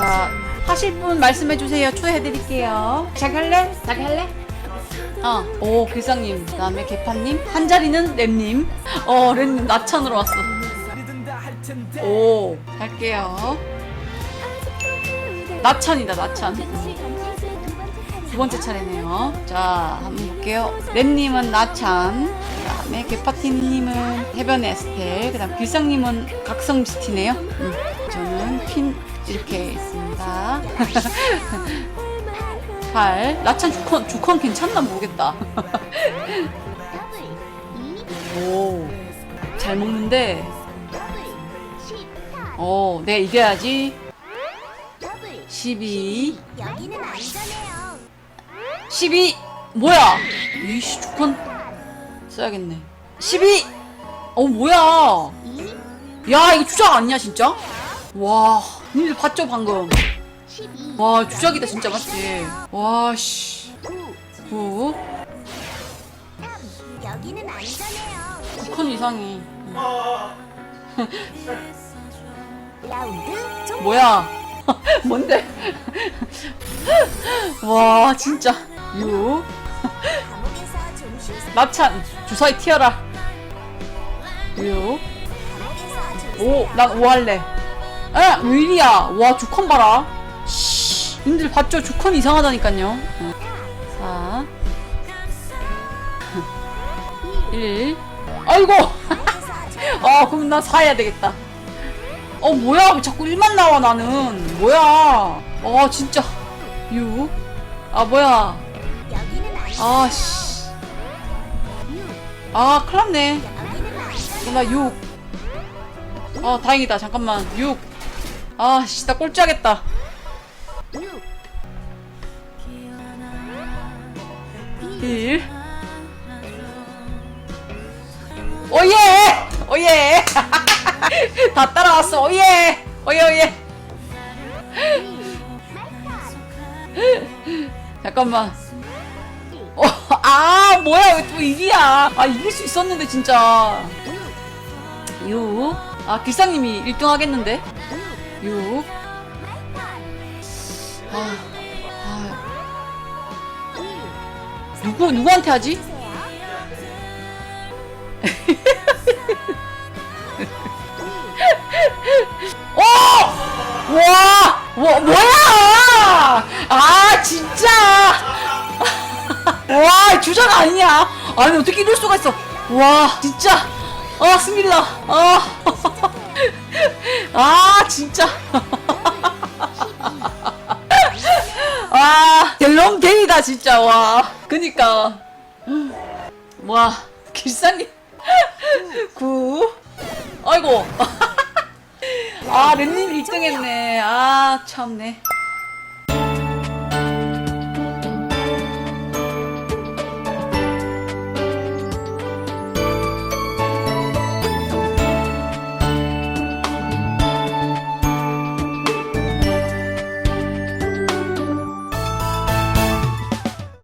자, 하실 분 말씀해 주세요. 초대해 드릴게요. 자기 할래? 자기 할래? 어, 오, 길상님, 그 다음에 개판님, 한 자리는 램님, 어, 램님, 나천으로 왔어. 오, 할게요. 나천이다, 나천. 두 번째 차례네요. 자, 한번 볼게요. 램님은 나찬, 그 다음에 개파티님은 해변의 에스텔, 그 다음 길상님은 각성미스티네요. 음, 저는 핀 이렇게 있습니다. 8. 나찬 주컨, 주컨 괜찮나 모르겠다. 오, 잘 먹는데, 어, 내가 이겨야지. 12. 여기는 안전해요. 12 뭐야 이씨 주컨 써야겠네 12 어 뭐야 야 이거 주작 아니야 진짜 와 님들 봤죠 방금? 12, 와 주작이다 진짜 맞지? 와씨. 9, 9 여기는 안전해요. 주컨 이상이. 라운드 종 뭐야? 뭔데? 와 진짜. 6 감옥에서 좀 쉬세요. 나찬 주사위 튀어라. 6 감옥에서 좀 오, 난5 할래. 에, 왜 이리야? 와, 주컨 봐라. 씨, 님들 봤죠? 주컨 이상하다니까요. 어. 4, 1. 아이고! 아, 그럼 나 4 해야 되겠다. 어, 뭐야? 왜 자꾸 1만 나와, 나는. 뭐야? 어, 진짜. 6. 아, 뭐야? 여기는 안전. 아, 씨. 아, 큰일 났네. 여기는 안전. 어, 나 6. 아, 다행이다. 잠깐만. 6. 아, 씨, 나 꼴찌하겠다. 6, 1. 오예! 오예! 다 따라왔어. 오예! 오예, 오예. 잠깐만. 어, 아, 뭐야. 왜또 1이야. 아, 이길 수 있었는데, 진짜. 6. 아, 길상님이 1등 하겠는데? 6. 아, 아. 누구, 누구한테 하지? 오! 와! 와, 뭐야! 아, 진짜! 와, 주작 아니냐? 아니, 어떻게 이럴 수가 있어? 와, 진짜! 아, 스밀라! 아, 아, 진짜! 아, 델롱댕이다, 진짜, 와. 그니까. 와, 길상이. 구. 아이고. 아, 렌님 1등 했네. 아, 참네.